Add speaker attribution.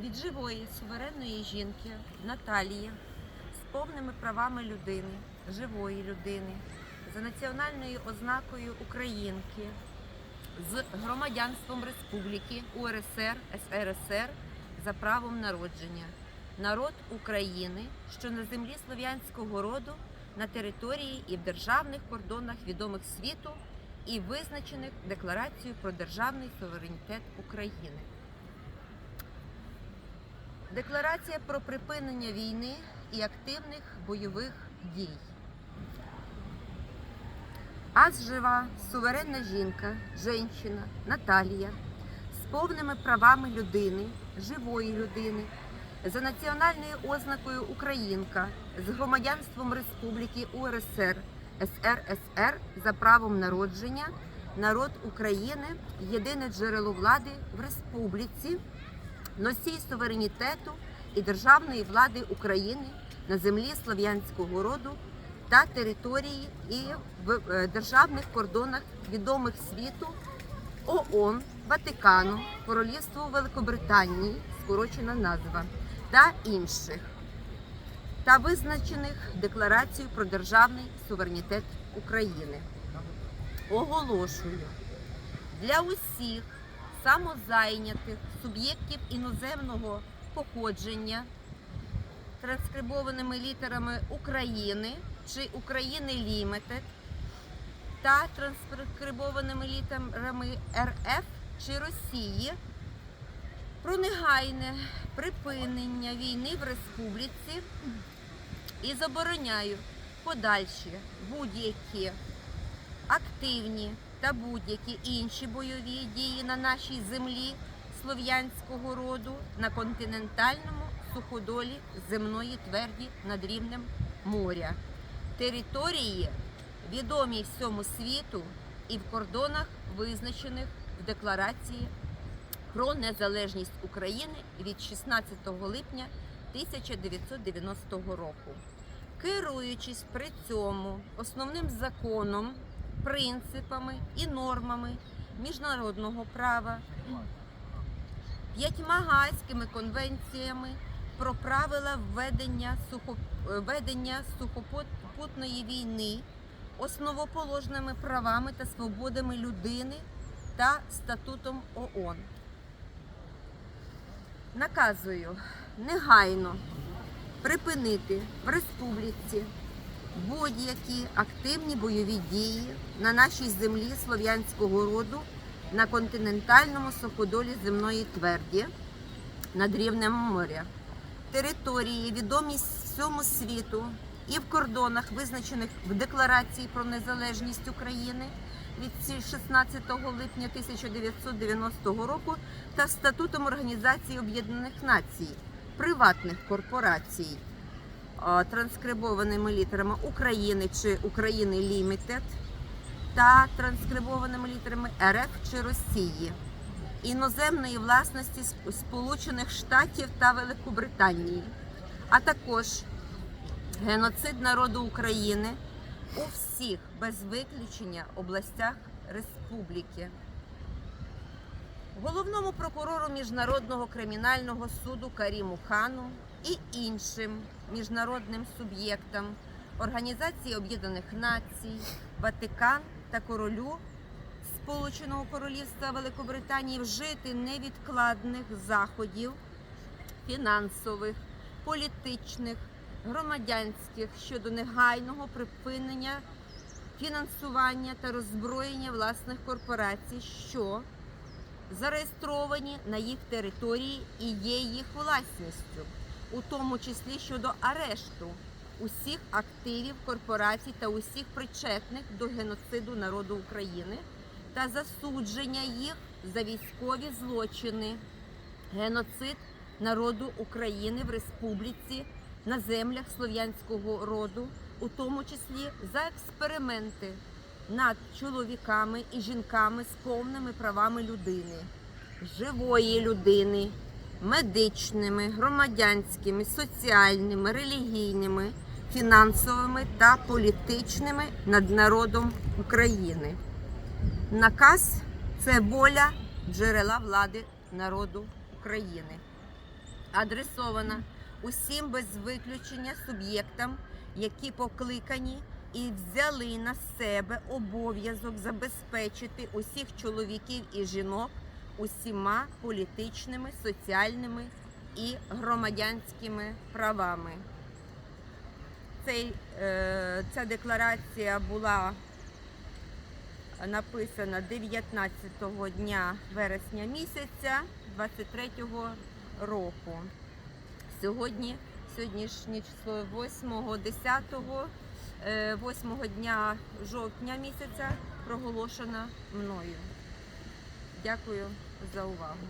Speaker 1: від живої суверенної жінки Наталії з повними правами людини, живої людини, за національною ознакою Українки, з громадянством Республіки УРСР СРСР за правом народження. Народ України, що на землі слов'янського роду, на території і в державних кордонах відомих світу і визначених Декларацією про державний суверенітет України. Декларація про припинення війни і активних бойових дій. Аз жива суверенна жінка, жінка Наталія з повними правами людини, живої людини, за національною ознакою Українка з громадянством Республіки УРСР СРСР за правом народження, народ України, єдине джерело влади в республіці, носій суверенітету і державної влади України на землі слов'янського роду та території і в е, державних кордонах відомих світу ООН, Ватикану, Королівству Великобританії, скорочена назва, та інших, та визначених Декларацією про державний суверенітет України. Оголошую для усіх самозайнятих суб'єктів іноземного походження транскрибованими літерами України чи України Лімітед та транскрибованими літерами РФ чи Росії про негайне припинення війни в республіці і забороняю подальші будь-які активні та будь-які інші бойові дії на нашій землі слов'янського роду на континентальному суходолі земної тверді над рівнем моря, території, відомі всьому світу і в кордонах, визначених в декларації про незалежність України від 16 липня 1990 року. Керуючись при цьому основним законом, принципами і нормами міжнародного права, п'ятьма гайськими конвенціями про правила введення, сухо... ведення сухопутної війни, основоположними правами та свободами людини та статутом ООН. Наказую негайно припинити в республіці будь-які активні бойові дії на нашій землі слов'янського роду на континентальному суходолі земної тверді над рівнем моря, території, відомі всьому світу і в кордонах, визначених в Декларації про незалежність України від 16 липня 1990 року та статутом Організації Об'єднаних Націй, приватних корпорацій транскрибованими літерами України чи України Лімітед та транскрибованими літерами РФ чи Росії, іноземної власності Сполучених Штатів та Великобританії, а також геноцид народу України у всіх без виключення областях республіки. Головному прокурору Міжнародного кримінального суду Каріму Хану і іншим міжнародним суб'єктам Організації Об'єднаних Націй, Ватикан та королю Сполученого Королівства Великобританії вжити невідкладних заходів фінансових, політичних, громадянських щодо негайного припинення фінансування та роззброєння власних корпорацій, що зареєстровані на їх території і є їх власністю, у тому числі щодо арешту усіх активів корпорацій та усіх причетних до геноциду народу України та засудження їх за військові злочини, геноцид народу України в республіці на землях слов'янського роду, у тому числі за експерименти над чоловіками і жінками з повними правами людини, живої людини, медичними, громадянськими, соціальними, релігійними, фінансовими та політичними над народом України. Наказ це воля джерела влади народу України. Адресована усім без виключення суб'єктам, які покликані і взяли на себе обов'язок забезпечити усіх чоловіків і жінок усіма політичними, соціальними і громадянськими правами. Цей, е, ця декларація була написана 19 дня вересня місяця 23 року. Сьогодні, сьогоднішнє число 8, 10, 8 дня жовтня місяця проголошена мною. Дякую за увагу.